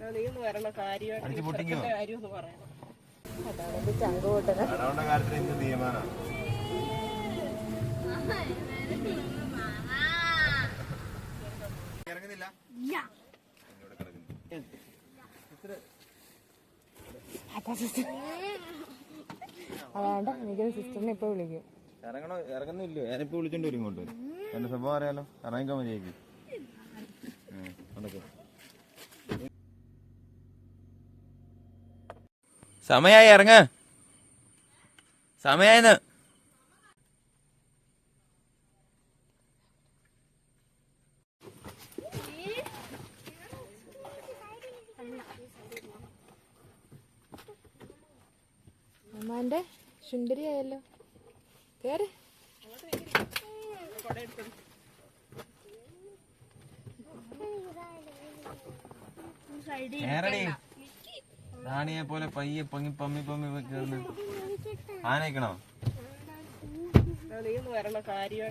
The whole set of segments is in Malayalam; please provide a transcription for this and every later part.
നീ ഒന്ന് വരണം കാര്യമായിട്ട് അടിച്ച് പൊട്ടിക്കോ? ഇവിടുത്തെ കാര്യം ഒന്ന് പറയണം. അതാണ് ചങ്ക് പൊട്ടത് അടവുള്ള കാര്യത്തിൽ എന്ത് തീരുമാനം? ഇറങ്ങുന്നില്ല. അതാണ്ട് എനിക്കൊരു സിസ്റ്ററിനെ ഇപ്പൊ വിളിക്കും. ഇറങ്ങണോ? ഇറങ്ങുന്നില്ലോ ഞാനിപ്പോ വിളിച്ചോണ്ട് വരും ഇങ്ങോട്ട്. എന്റെ സ്വഭാവം അറിയാലോ. ഇറങ്ങിക്കാൻ മതിയാക്കി സമയായി ഇറങ്ങ. സമയായിന്ന്. അമ്മാന്റെ ചുണ്ടരി ആയല്ലോ. കേറ്. റാണിയെ പോലെ പയ്യെ പങ്ങി പമ്മി പമ്മി കേറുന്നു. ആനയിക്കണോ?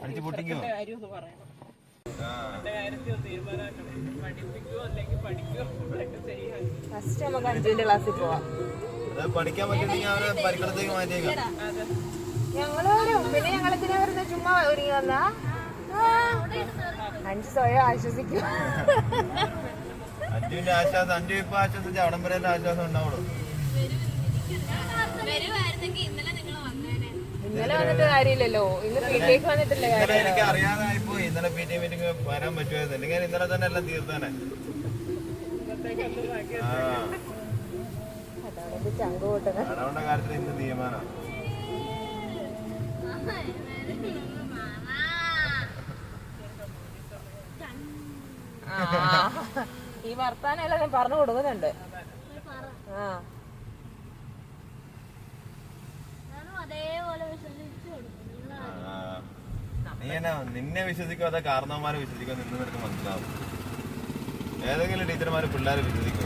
അടിച്ച് പൊട്ടിക്കോ? ഫസ്റ്റ് നമുക്ക് അഞ്ചിന്റെ ക്ലാസ്സിൽ പോവാം. പഠിക്കാൻ പറ്റുന്നെങ്കിൽ അവരെ പരിക്കടത്തേക്ക് മാറ്റിയേക്കാം. അതെ ഞങ്ങൾ വരും പിന്നെ ചുമ്മാ ഒരുങ്ങി വന്നാ? അഞ്ച് സ്വയം ആശ്വസിക്കും. അഞ്ചുവിന്റെ ആശ്വാസം അഞ്ചു ഇപ്പൊ ആശ്വാസം അവിടം വരെ ആശ്വാസം ഉണ്ടാവുള്ളൂ. ഇന്നലെ നിങ്ങൾ വന്നേനെ. ഇന്നലെ വന്നിട്ട് കാര്യമില്ലല്ലോ. ഇന്ന് വീട്ടിലേക്ക് വന്നിട്ടില്ല കാര്യം. എനിക്ക് അറിയാതായി പോയി. ഇന്നലെ പി ടി മീറ്റിംഗ് വരാൻ പറ്റുമായിരുന്നു. അല്ലെങ്കിൽ ഇന്നലെ തന്നെ എല്ലാം തീർത്താനെ. അടവണ്ട കാര്യത്തിൽ ഇന്ന് തീരുമാനം? ഈ വർത്താനം എല്ലാം ഞാൻ പറഞ്ഞു കൊടുക്കുന്നുണ്ട്. ആ. നീ എന്നാ നിന്നെ വിശ്വസിക്കോ അതോ കാരണവന്മാരെ വിശ്വസിക്കോ നിന്ന് നിനക്ക് മനസ്സിലാവും. ഏതെങ്കിലും ടീച്ചർമാര് പിള്ളേരെ വിശ്വസിക്കോ?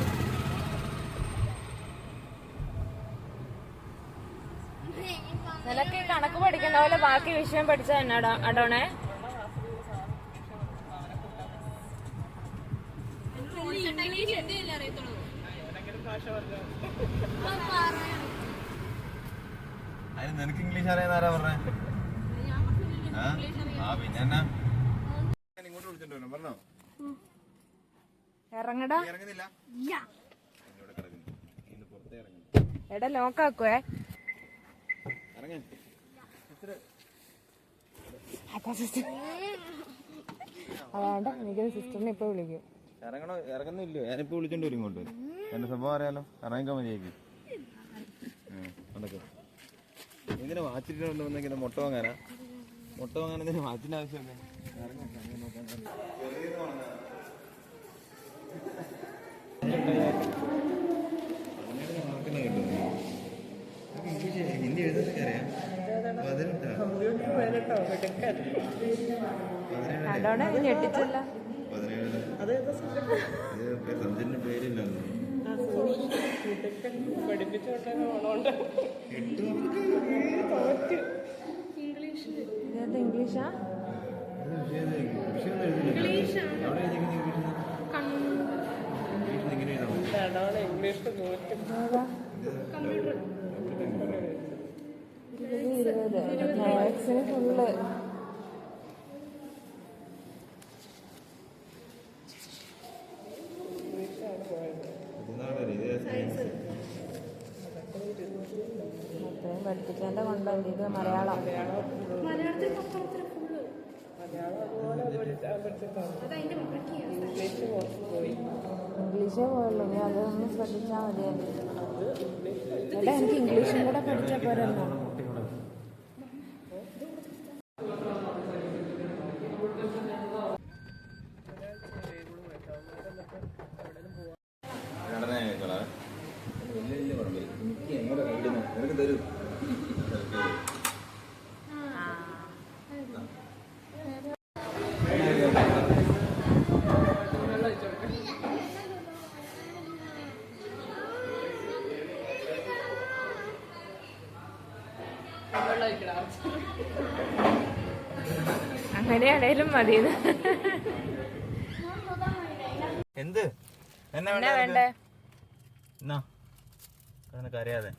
നിനക്ക് കണക്ക് പഠിക്കുന്ന പോലെ ബാക്കി വിഷയം പഠിച്ചാ എന്നാടാ അടോണേ? ഇംഗ്ലീഷ് അറിയത്തുള്ളൂ അതിന് നിനക്ക് ഇംഗ്ലീഷ് അറിയാൻ ആരാ പറഞ്ഞേ? ആ? പിന്നെ ഇങ്ങോട്ട് പറഞ്ഞോ? ഇറങ്ങടാ. ഇറങ്ങുന്നില്ല? എടാ ലോക്കാക്കുവേ. ഇറങ്ങാൻ അതാണ്ട് എനിക്കൊരു സിസ്റ്ററിനെ ഇപ്പൊ വിളിക്കും. ഇറങ്ങണോ? ഇറങ്ങുന്നില്ലോ. ഞാനിപ്പോ വിളിച്ചോണ്ട് വരും ഇങ്ങോട്ട്. എന്റെ സ്വഭാവം അറിയാലോ. ഇറങ്ങിക്കാൻ മതിയാക്കി അതൊക്കെ ഇങ്ങനെ വാച്ചിട്ട് വന്നെങ്കിൽ മുട്ട വാങ്ങാനാ? മുട്ട വാങ്ങാൻ എന്തിനാ വാച്ചിന്റെ ആവശ്യമല്ലേ ഹിന്ദി എഴുതാനൊക്കെ അറിയാം. പതിനെട്ടാ? പതിനെട്ടോ. ഞെട്ടിച്ചല്ല. പഠിപ്പിച്ചോട്ടെ ഓണോണ്ട് ഇംഗ്ലീഷ്? ഇരുപത്. മാത്സിന് ഫുള്ള് പഠിപ്പിച്ചതിന്റെ കൊണ്ടല്ല ഇത് മലയാളം. ഇംഗ്ലീഷ് പോയുള്ളൂ. ഇനി അതൊന്ന് ശ്രദ്ധിച്ചാൽ മതിയായിരുന്നു. എനിക്ക് ഇംഗ്ലീഷും കൂടെ പഠിച്ചാൽ പോരല്ലോ അങ്ങനെയാണേലും മതി. എന്ത്? എന്നാ വേണ്ടേ? എന്നാ? കരയാതെ.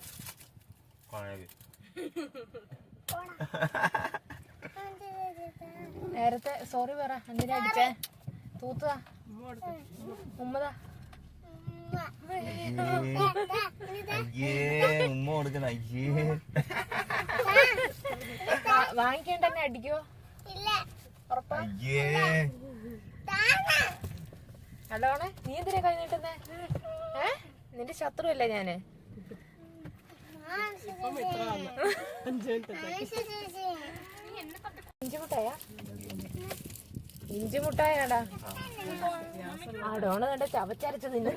നേരത്തെ സോറി പറ എന്തിനാ അടിച്ചേ? തൂത്തുതാ ഉമ്മതാ അയ്യേ ഉമ്മ കൊടുക്കണ അയ്യേ. വാങ്ങിക്കേണ്ട എന്നെ അടിക്കോ അയ്യേ. അല്ലോണെ നീ എന്തിനാ കൈ നീട്ടുന്നേ? ഏ? നിന്റെ ശത്രു അല്ലേ ഞാൻ അഞ്ചു മുട്ടായാ ഇഞ്ചി മുട്ടായാടാ ആ ഡോണ് കണ്ട ചവച്ചരച്ച് നിന്നെ.